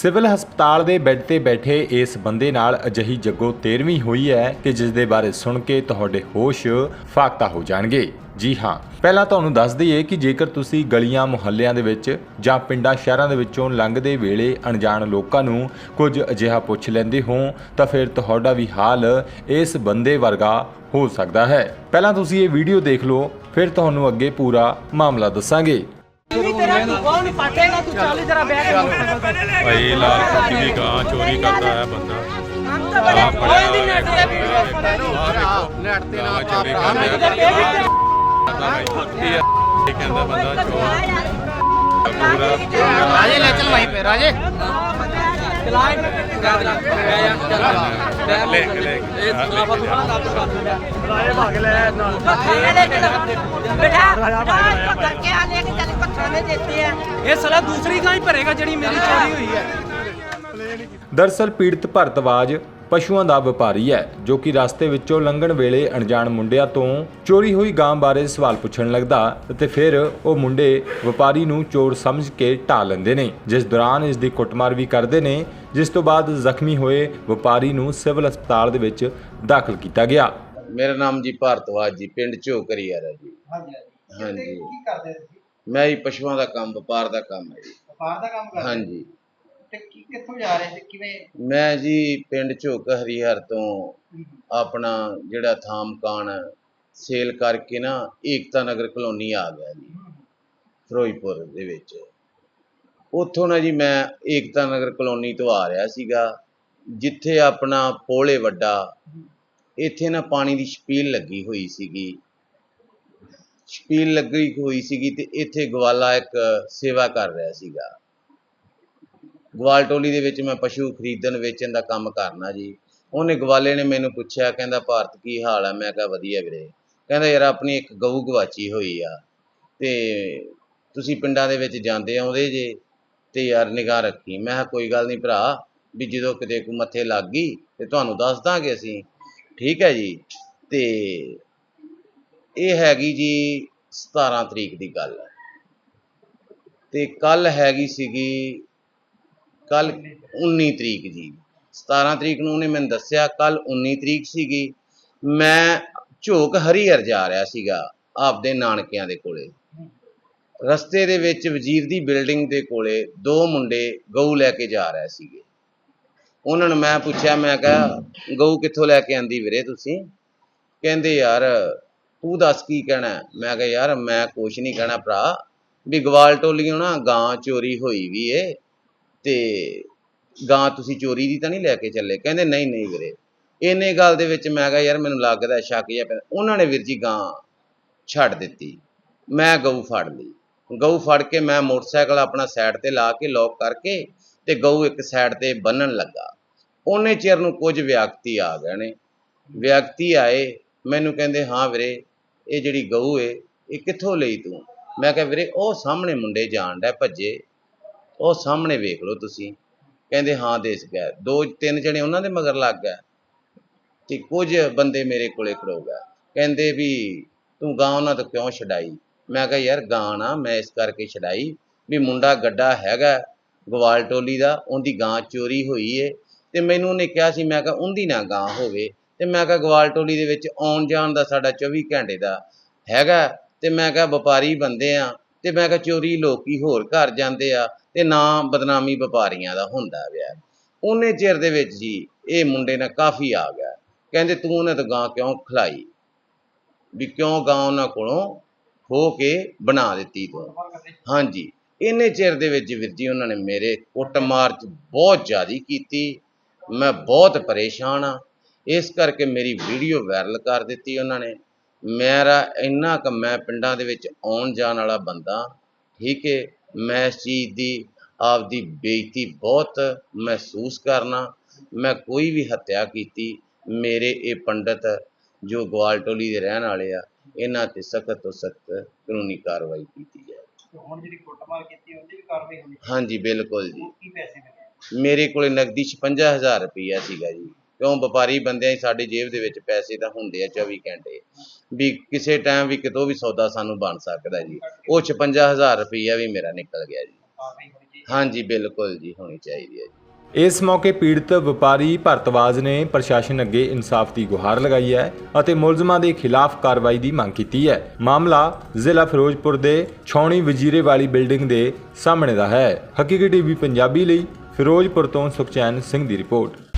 Civil ਹਸਪਤਾਲ ਦੇ bed ਤੇ ਬੈਠੇ ਇਸ ਬੰਦੇ ਨਾਲ ਅਜਿਹੀ ਜੱਗੋ 13ਵੀਂ ਹੋਈ ਹੈ ਕਿ ਜਿਸ ਦੇ ਬਾਰੇ ਸੁਣ ਕੇ ਤੁਹਾਡੇ ਹੋਸ਼ ਫਾਕਤਾ ਹੋ ਜਾਣਗੇ। ਜੀ ਹਾਂ, ਪਹਿਲਾਂ ਤੁਹਾਨੂੰ ਦੱਸ ਦਈਏ ਕਿ ਜੇਕਰ ਤੁਸੀਂ ਗਲੀਆਂ ਮੁਹੱਲਿਆਂ ਦੇ ਵਿੱਚ ਜਾਂ ਪਿੰਡਾਂ ਸ਼ਹਿਰਾਂ ਦੇ ਵਿੱਚੋਂ ਲੰਘਦੇ ਵੇਲੇ ਅਣਜਾਣ ਲੋਕਾਂ ਨੂੰ ਕੁਝ ਅਜਿਹਾ ਪੁੱਛ ਲੈਂਦੇ ਹੋ, ਤਾਂ ਫਿਰ ਤੁਹਾਡਾ ਵੀ ਹਾਲ ਇਸ ਬੰਦੇ ਵਰਗਾ ਹੋ ਸਕਦਾ ਹੈ। ਪਹਿਲਾਂ ਤੁਸੀਂ ਇਹ ਵੀਡੀਓ ਦੇਖ ਲਓ, ਫਿਰ ਤੁਹਾਨੂੰ ਅੱਗੇ ਪੂਰਾ ਮਾਮਲਾ ਦੱਸਾਂਗੇ। पाटेगा तू कौन पाटेगा तू चालू जरा बैग भाई लाल कुर्सी की गां चोरी करता है बंदा हम तो बड़े कोई दिन नट के वीडियो लड़ते ना चोरी करता है ये कहता बंदा चोर पूरा राजे ले चल वहीं पे राजे ਇਹ ਸਲਾਵਾ ਦੂਸਰੀ ਗਾਂ ਹੀ ਭਰੇਗਾ ਜਿਹੜੀ ਦਰਸਲ ਪੀੜਤ ਭਰਤਵਾਜ ਪਸ਼ੂਆਂ ਦਾ ਵਪਾਰੀ ਹੈ ਜੋ ਕਿ ਰਸਤੇ ਵਿੱਚੋਂ ਲੰਘਣ ਵੇਲੇ ਅਣਜਾਣ ਮੁੰਡਿਆਂ ਤੋਂ ਚੋਰੀ ਹੋਈ ਗਾਂ ਬਾਰੇ ਸਵਾਲ ਪੁੱਛਣ ਲੱਗਦਾ ਅਤੇ ਫਿਰ ਉਹ ਮੁੰਡੇ ਵਪਾਰੀ ਨੂੰ ਚੋਰ ਸਮਝ ਕੇ ਢਾ ਲੈਂਦੇ ਨੇ ਜਿਸ ਦੌਰਾਨ ਇਸ ਦੀ ਕੁੱਟਮਾਰ ਵੀ ਕਰਦੇ ਨੇ ਜਿਸ ਤੋਂ ਬਾਅਦ ਜ਼ਖਮੀ ਹੋਏ ਵਪਾਰੀ ਨੂੰ ਸਿਵਲ ਹਸਪਤਾਲ ਦੇ ਵਿੱਚ ਦਾਖਲ ਕੀਤਾ ਗਿਆ। ਮੇਰਾ ਨਾਮ ਜੀ ਭਾਰਤਵਾਜ ਜੀ ਪਿੰਡ ਝੋਕਰੀਆ ਹੈ ਜੀ। ਹਾਂਜੀ ਹਾਂਜੀ। ਕੀ ਕਰਦੇ ਤੁਸੀਂ? ਮੈਂ ਹੀ ਪਸ਼ੂਆਂ ਦਾ ਕੰਮ ਵਪਾਰ ਦਾ ਕੰਮ ਹੈ ਜੀ। ਵਪਾਰ ਦਾ ਕੰਮ ਕਰਦੇ ਹਾਂਜੀ। ਤੇ ਕੀ ਕਿੱਥੋਂ ਜਾ ਰਹੇ ਸੀ ਕਿਵੇਂ? ਮੈਂ ਜੀ ਪਿੰਡ ਝੋਕ ਹਰੀਹਰ ਤੋਂ ਆਪਣਾ ਜਿਹੜਾ ਥਾਂ ਮਕਾਨ ਸੇਲ ਕਰਕੇ ਨਾ ਏਕਤਾ ਨਗਰ ਕਲੋਨੀ ਆ ਗਿਆ ਜੀ ਫਿਰੋਜ਼ਪੁਰ ਦੇ ਵਿੱਚ। ਉੱਥੋਂ ਨਾ ਜੀ ਮੈਂ ਏਕਤਾ ਨਗਰ ਕਲੋਨੀ ਤੋਂ ਆ ਰਿਹਾ ਸੀਗਾ ਜਿੱਥੇ ਆਪਣਾ ਪੋਲੇ ਵੱਡਾ ਇੱਥੇ ਨਾ ਪਾਣੀ ਦੀ ਛਪੀਲ ਲੱਗੀ ਹੋਈ ਸੀਗੀ। ਛਪੀਲ ਲੱਗੀ ਹੋਈ ਸੀਗੀ ਤੇ ਇੱਥੇ ਗਵਾਲਾ ਇੱਕ ਸੇਵਾ ਕਰ ਰਿਹਾ ਸੀਗਾ। ਗਵਾਲ ਟੋਲੀ ਦੇ ਵਿੱਚ ਮੈਂ ਪਸ਼ੂ ਖਰੀਦਣ, ਵੇਚਣ ਦਾ ਕੰਮ ਕਰਨਾ ਜੀ। ਉਹਨੇ ਗਵਾਲੇ ਨੇ ਮੈਨੂੰ ਪੁੱਛਿਆ, ਕਹਿੰਦਾ, ਭਾਰਤ ਕੀ ਹਾਲ ਆ? ਮੈਂ ਕਿਹਾ, ਵਧੀਆ ਵੀਰੇ। ਕਹਿੰਦਾ, ਯਾਰ, ਆਪਣੀ ਇੱਕ ਗਊ ਗਵਾਚੀ ਹੋਈ ਆ ਤੇ ਤੁਸੀਂ ਪਿੰਡਾਂ ਦੇ ਵਿੱਚ ਜਾਂਦੇ ਆਉਂਦੇ ਜੇ ਤੇ ਯਾਰ, ਨਿਗਾਹ ਰੱਖੀ। ਮੈਂ ਕਿਹਾ, ਕੋਈ ਗੱਲ ਨਹੀਂ ਭਰਾ, ਵੀ ਜਦੋਂ ਕਿਤੇ ਕੋ ਮੱਥੇ ਲੱਗ ਗਈ ਤੇ ਤੁਹਾਨੂੰ ਦੱਸ ਦਾਂਗੇ ਅਸੀਂ। ਠੀਕ ਹੈ ਜੀ। ਤੇ ਇਹ ਹੈਗੀ ਜੀ 17 ਤਰੀਕ ਦੀ ਗੱਲ। ਤੇ ਕੱਲ ਹੈਗੀ ਸੀਗੀ ਕੱਲ 19 ਤਰੀਕ ਜੀ। 17 ਤਰੀਕ ਨੂੰ ਉਹਨੇ ਮੈਨੂੰ ਦੱਸਿਆ, ਕੱਲ 19 ਤਰੀਕ ਸੀਗੀ। ਮੈਂ ਝੋਕ ਹਰੀਹਰ ਜਾ ਰਿਹਾ ਸੀਗਾ ਆਪਦੇ ਨਾਨਕਿਆਂ ਦੇ ਕੋਲੇ। ਰਸਤੇ ਦੇ ਵਿੱਚ ਵਜ਼ੀਰ ਦੀ ਬਿਲਡਿੰਗ ਦੇ ਕੋਲੇ ਦੋ ਮੁੰਡੇ ਗਊ ਲੈ ਕੇ ਜਾ ਰਹੇ ਸੀਗੇ। ਉਹਨਾਂ ਨੂੰ ਮੈਂ ਪੁੱਛਿਆ, ਮੈਂ ਕਿਹਾ, ਗਊ ਕਿੱਥੋਂ ਲੈ ਕੇ ਆਂਦੀ ਵੀਰੇ ਤੁਸੀਂ? ਕਹਿੰਦੇ, ਯਾਰ, ਤੂੰ ਦੱਸ ਕੀ ਕਹਿਣਾ? ਮੈਂ ਕਿਹਾ, ਯਾਰ, ਮੈਂ ਕੁਛ ਨਹੀਂ ਕਹਿਣਾ ਭਰਾ। ਵੀ ਗਵਾਲ ਟੋਲੀਓ ਨਾ ਗਾਂ ਚੋਰੀ ਹੋਈ ਵੀ ਏ। ਤੇ ਗਾਂ ਤੁਸੀਂ ਚੋਰੀ ਦੀ ਤਾਂ ਨਹੀਂ ਲੈ ਕੇ ਚੱਲੇ? ਕਹਿੰਦੇ, ਨਹੀਂ ਨਹੀਂ ਵੀਰੇ। ਇੰਨੇ ਗੱਲ ਦੇ ਵਿੱਚ ਮੈਂ ਕਿਹਾ, ਯਾਰ, ਮੈਨੂੰ ਲੱਗਦਾ ਸ਼ੱਕ ਜਿਹਾ ਪੈਂਦਾ। ਉਹਨਾਂ ਨੇ ਵੀਰ ਜੀ ਗਾਂ ਛੱਡ ਦਿੱਤੀ। ਮੈਂ ਗਊ ਫੜ ਲਈ। ਗਊ ਫੜ ਕੇ ਮੈਂ ਮੋਟਰਸਾਈਕਲ ਆਪਣਾ ਸਾਈਡ ਤੇ ਲਾ ਕੇ ਲੌਕ ਕਰਕੇ ਤੇ ਗਊ ਇੱਕ ਸਾਈਡ ਤੇ ਬੰਨਣ ਲੱਗਾ। ਉਹਨੇ ਚਿਰ ਨੂੰ ਕੁਝ ਵਿਅਕਤੀ ਆ ਗਏ ਨੇ। ਵਿਅਕਤੀ ਆਏ, ਮੈਨੂੰ ਕਹਿੰਦੇ, ਹਾਂ ਵੀਰੇ, ਇਹ ਜਿਹੜੀ ਗਊ ਏ, ਇਹ ਕਿੱਥੋਂ ਲਈ ਤੂੰ? ਮੈਂ ਕਿਹਾ, ਵੀਰੇ, ਉਹ ਸਾਹਮਣੇ ਮੁੰਡੇ ਜਾਣ ਡੈ ਭੱਜੇ। ਉਹ ਸਾਹਮਣੇ ਵੇਖ ਲਓ ਤੁਸੀਂ। ਕਹਿੰਦੇ, ਹਾਂ ਦੇਸ ਗਏ ਦੋ, ਤਿੰਨ ਜਣੇ ਉਹਨਾਂ ਦੇ ਮਗਰ ਲੱਗ ਗਏ ਤੇ ਕੁਝ ਬੰਦੇ ਮੇਰੇ ਕੋਲੇ ਖੜੋ ਗਏ। ਕਹਿੰਦੇ ਵੀ, ਤੂੰ ਗਾਂ ਉਹਨਾਂ ਤੋਂ ਕਿਉਂ ਛਡਾਈ? ਮੈਂ ਕਿਹਾ, ਯਾਰ ਗਾਂ ਨਾ, ਮੈਂ ਇਸ ਕਰਕੇ ਛਡਾਈ ਵੀ ਮੁੰਡਾ ਗੱਡਾ ਹੈਗਾ ਗਵਾਲ ਟੋਲੀ ਦਾ, ਉਹਦੀ ਗਾਂ ਚੋਰੀ ਹੋਈ ਏ। ਤੇ ਮੈਨੂੰ ਉਹਨੇ ਕਿਹਾ ਸੀ, ਮੈਂ ਕਿਹਾ, ਉਹਦੀ ਨਾ ਗਾਂ ਹੋਵੇ। ਤੇ ਮੈਂ ਕਿਹਾ, ਗਵਾਲ ਟੋਲੀ ਦੇ ਵਿੱਚ ਆਉਣ ਜਾਣ ਦਾ ਸਾਡਾ 24 ਘੰਟੇ ਦਾ ਹੈਗਾ। ਤੇ ਮੈਂ ਕਿਹਾ, ਵਪਾਰੀ ਬੰਦੇ ਆ। ਤੇ ਮੈਂ ਕਿਹਾ, ਚੋਰੀ ਲੋਕੀ ਹੋਰ ਘਰ ਜਾਂਦੇ ਆ। ਤੇ ਨਾ ਬਦਨਾਮੀ ਵਪਾਰੀਆਂ ਦਾ ਹੁੰਦਾ ਵਿਆ ਉਹਨੇ ਚਿਰ ਦੇ ਵਿੱਚ ਜੀ ਇਹ ਮੁੰਡੇ ਨੇ ਕਾਫੀ ਆ ਗਿਆ। ਕਹਿੰਦੇ ਤੂੰ ਉਹਨਾਂ ਤੋਂ ਗਾਂ ਕਿਉਂ ਖਲਾਈ? ਵੀ ਕਿਉਂ ਗਾਂ ਉਹਨਾਂ ਕੋਲੋਂ ਹੋ ਕੇ ਬਣਾ ਦਿੱਤੀ ਤੂੰ? ਹਾਂਜੀ। ਇੰਨੇ ਚਿਰ ਦੇ ਵਿੱਚ ਵੀਰ ਜੀ ਉਹਨਾਂ ਨੇ ਮੇਰੇ ਕੁੱਟਮਾਰ ਚ ਬਹੁਤ ਜ਼ਿਆਦੀ ਕੀਤੀ। ਮੈਂ ਬਹੁਤ ਪਰੇਸ਼ਾਨ ਆ ਇਸ ਕਰਕੇ ਮੇਰੀ ਵੀਡੀਓ ਵਾਇਰਲ ਕਰ ਦਿੱਤੀ ਉਹਨਾਂ ਨੇ। ਮੇਰਾ ਇੰਨਾ ਕੁ ਮੈਂ ਪਿੰਡਾਂ ਦੇ ਵਿੱਚ ਆਉਣ ਜਾਣ ਵਾਲਾ ਬੰਦਾ, ਠੀਕ ਹੈ ਮੈਂ ਇਸ ਚੀਜ਼ ਦੀ ਆਪਦੀ ਬੇਇੱਜ਼ਤੀ ਬਹੁਤ ਮਹਿਸੂਸ ਕਰਨਾ ਮੈਂ ਕੋਈ ਵੀ ਹੱਤਿਆ ਕੀਤੀ ਮੇਰੇ ਇਹ ਪੰਡਤ ਜੋ ਗਵਾਲਟੋਲੀ ਦੇ ਰਹਿਣ ਵਾਲੇ ਆ ਇਹਨਾਂ ਤੇ ਸਖਤ ਤੋਂ ਸਖਤ ਕਾਨੂੰਨੀ ਕਾਰਵਾਈ ਕੀਤੀ ਜਾਏ। ਤੇ ਹੁਣ ਜਿਹੜੀ ਕੁੱਟਮਾਰ ਕੀਤੀ ਉਹਦੀ ਵੀ ਕਾਰਵਾਈ ਹੋਣੀ ਹਾਂਜੀ ਬਿਲਕੁਲ ਜੀ। ਕੀ ਪੈਸੇ ਮਿਲੇ? ਮੇਰੇ ਕੋਲੇ ਨਕਦੀ 55000 ਰੁਪਈਆ ਸੀਗਾ ਜੀ। ਕਿਉਂ ਵਪਾਰੀ ਬੰਦਿਆਂ ਦੀ ਸਾਡੀ ਜੇਬ ਦੇ ਵਿੱਚ ਪੈਸੇ ਤਾਂ ਹੁੰਦੇ ਆ 24 ਘੰਟੇ। ਵੀ ਕਿਸੇ ਟਾਈਮ ਵੀ ਕਿਤੋਂ ਵੀ ਸੌਦਾ ਸਾਨੂੰ ਬਣ ਸਕਦਾ ਜੀ। ਉਹ 56000 ਰੁਪਈਆ ਵੀ ਮੇਰਾ ਨਿਕਲ ਗਿਆ ਜੀ। ਹਾਂਜੀ, ਬਿਲਕੁਲ ਜੀ, ਹੋਣੀ ਚਾਹੀਦੀ ਹੈ ਜੀ। ਇਸ ਮੌਕੇ ਪੀੜਤ ਵਪਾਰੀ ਭਰਤਵਾਜ ਨੇ ਪ੍ਰਸ਼ਾਸਨ ਅੱਗੇ ਇਨਸਾਫ ਦੀ ਗੁਹਾਰ ਲਗਾਈ ਹੈ ਅਤੇ ਮੁਲਜ਼ਮਾਂ ਦੇ ਖਿਲਾਫ ਕਾਰਵਾਈ ਦੀ ਮੰਗ ਕੀਤੀ ਹੈ। ਮਾਮਲਾ ਜ਼ਿਲ੍ਹਾ ਫਿਰੋਜ਼ਪੁਰ ਦੇ ਛੌਣੀ ਵਜ਼ੀਰੇ ਵਾਲੀ ਬਿਲਡਿੰਗ ਦੇ ਸਾਹਮਣੇ ਦਾ ਹੈ। ਹਕੀਕੀ ਟੀਵੀ ਪੰਜਾਬੀ ਲਈ ਫਿਰੋਜ਼ਪੁਰ ਤੋਂ ਸੁਖਚੈਨ ਸਿੰਘ ਦੀ ਰਿਪੋਰਟ।